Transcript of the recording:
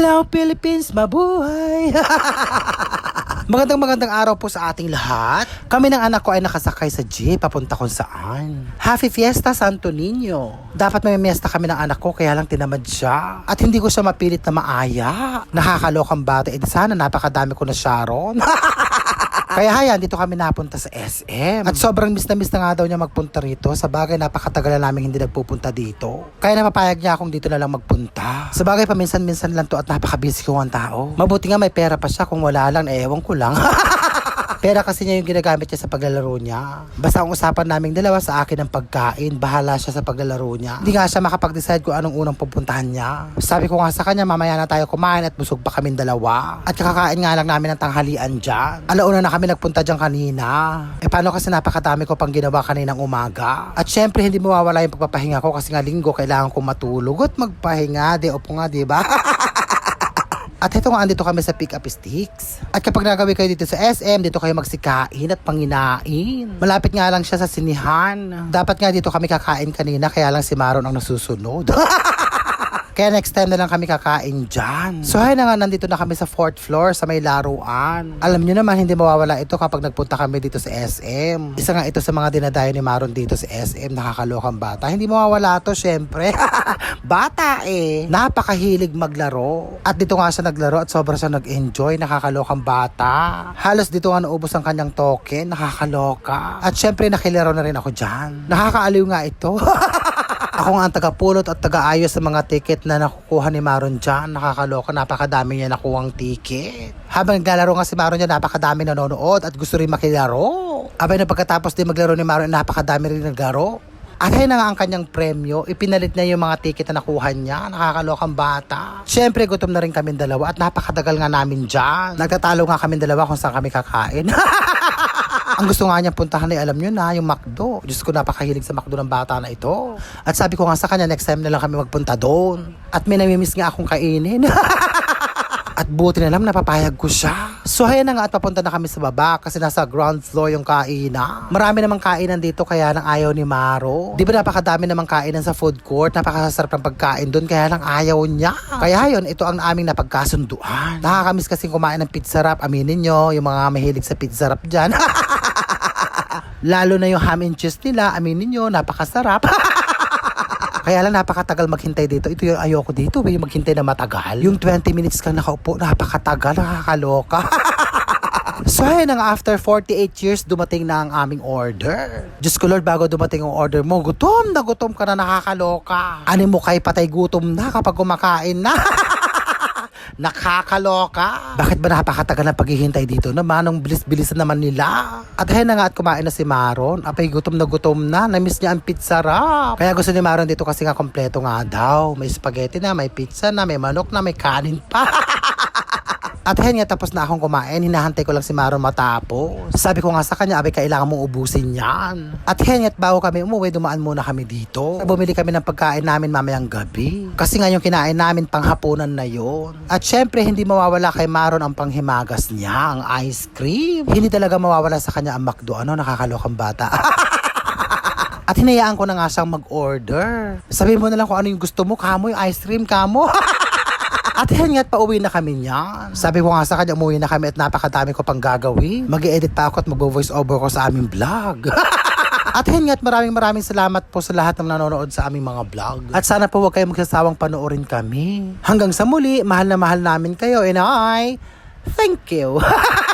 Hello Philippines, mabuhay! Magandang magandang araw po sa ating lahat. Kami ng anak ko ay nakasakay sa jeep papunta kung saan. Happy Fiesta Santo Niño. Dapat may miesta kami ng anak ko kaya lang tinamad siya. At hindi ko siya mapilit na maaya. Nakakalokang bata. Eh sana napakadami ko na Sharon. Kaya hayan, dito kami napunta sa SM. At sobrang miss na miss na nga daw niya magpunta rito. Sa bagay, napakatagal na namin hindi nagpupunta dito. Kaya napapayag niya akong dito na lang magpunta. Sa bagay, paminsan-minsan lang to at napaka-busy ko ang tao. Mabuti nga may pera pa siya. Kung wala lang, eh, ewan ko lang. Pera kasi niya yung ginagamit niya sa paglalaro niya. Basta ang usapan naming dalawa sa akin ng pagkain, bahala siya sa paglalaro niya. Hindi nga siya makapag-decide kung anong unang pupuntahan niya. Sabi ko nga sa kanya, mamaya na tayo kumain at busog pa kaming dalawa. At kakakain nga lang namin ng tanghalian dyan. Alauna na kami nagpunta dyan kanina. Eh paano kasi napakadami ko pang ginawa kaninang umaga. At syempre hindi mawawala yung pagpapahinga ko kasi nga linggo kailangan kong matulog at magpahinga. Di opo nga, di ba? At ito nga, andito kami sa Pick Up Sticks. At kapag nagawin kayo dito sa SM, dito kayo magsikain at panginain. Malapit nga lang siya sa sinihan. Dapat nga dito kami kakain kanina, kaya lang si Maron ang nasusunod. Kaya next time na lang kami kakain dyan. So hay na nga, nandito na kami sa fourth floor sa may laruan. Alam nyo naman, hindi mawawala ito kapag nagpunta kami dito sa SM. Isa nga ito sa mga dinadayo ni Maron dito sa SM, nakakalokang bata. Hindi mawawala to, syempre. bata eh. Napakahilig maglaro. At dito nga siya naglaro at sobra siya nag-enjoy, nakakalokang bata. Halos dito nga naubos ang kanyang token, nakakaloka. At syempre nakilaro na rin ako dyan. Nakakaaliw nga ito. Ako nga ang tagapulot at tagaayos sa mga ticket na nakukuha ni Maron dyan. Nakakaloka, napakadami niya nakuhang ticket. Habang naglalaro nga si Maron dyan, napakadami nanonood at gusto rin makilaro. Abay na pagkatapos din maglaro ni Maron, napakadami rin naglaro. At ayun na nga ang kanyang premyo, ipinalit niya yung mga ticket na nakuha niya, nakakalokang bata. Siyempre, gutom na rin kami dalawa at napakatagal nga namin dyan. Nagtatalo nga kami dalawa kung saan kami kakain. Ang gusto nga niya puntahan ay alam nyo na, yung McDo. Diyos ko, napakahilig sa McDo ng bata na ito. At sabi ko nga sa kanya, next time na lang kami magpunta doon. At may namimiss nga akong kainin. At buti na lang napapayag ko siya. So ayan na nga at papunta na kami sa baba kasi nasa ground floor yung kainan. Marami namang kainan dito kaya lang ayaw ni Maro. Di ba napakadami namang kainan sa food court? Napakasarap ng pagkain doon kaya lang ayaw niya. Kaya yun, ito ang aming napagkasunduan. Nakakamiss kasi kumain ng pizza wrap. Aminin nyo, yung mga mahilig sa pizza wrap dyan. Lalo na yung ham and cheese nila, aminin nyo, napakasarap. Kaya lang napakatagal maghintay dito. Ito yung ayoko dito, eh, yung maghintay na matagal. Yung 20 minutes ka nakaupo, napakatagal, nakakaloka. So ayun after 48 years, dumating na ang aming order. Diyos ko Lord, bago dumating ang order mo, gutom na gutom ka na nakakaloka. Ano mo kay patay gutom na kapag kumakain na. Nakakaloka. Bakit ba napakatagal ng paghihintay dito naman? Ang bilis-bilis na naman nila. At ayun na nga at kumain na si Maron. Apay gutom na gutom na. Namiss niya ang pizza wrap. Kaya gusto ni Maron dito kasi nga kompleto nga daw. May spaghetti na, may pizza na, may manok na, may kanin pa. At ayun nga, tapos na akong kumain. Hinahantay ko lang si Maron matapos. Sabi ko nga sa kanya, abay, kailangan mong ubusin yan. At ayun nga, bago kami umuwi, dumaan muna kami dito. Bumili kami ng pagkain namin mamayang gabi. Kasi nga yung kinain namin, panghapunan na yon. At syempre, hindi mawawala kay Maron ang panghimagas niya, ang ice cream. Hindi talaga mawawala sa kanya ang McDo. Ano, nakakalokang bata. At hinayaan ko na nga siyang mag-order. Sabihin mo na lang kung ano yung gusto mo, kamo yung ice cream, kamo. At yan nga't pauwi na kami niyan. Sabi ko nga sa kanya, umuwi na kami at napakadami ko pang gagawin. mag edit pa ako at mag-voice over ko sa aming vlog. At yan nga't maraming maraming salamat po sa lahat ng nanonood sa aming mga vlog. At sana po huwag kayong magsasawang panoorin kami. Hanggang sa muli, mahal na mahal namin kayo and I, thank you.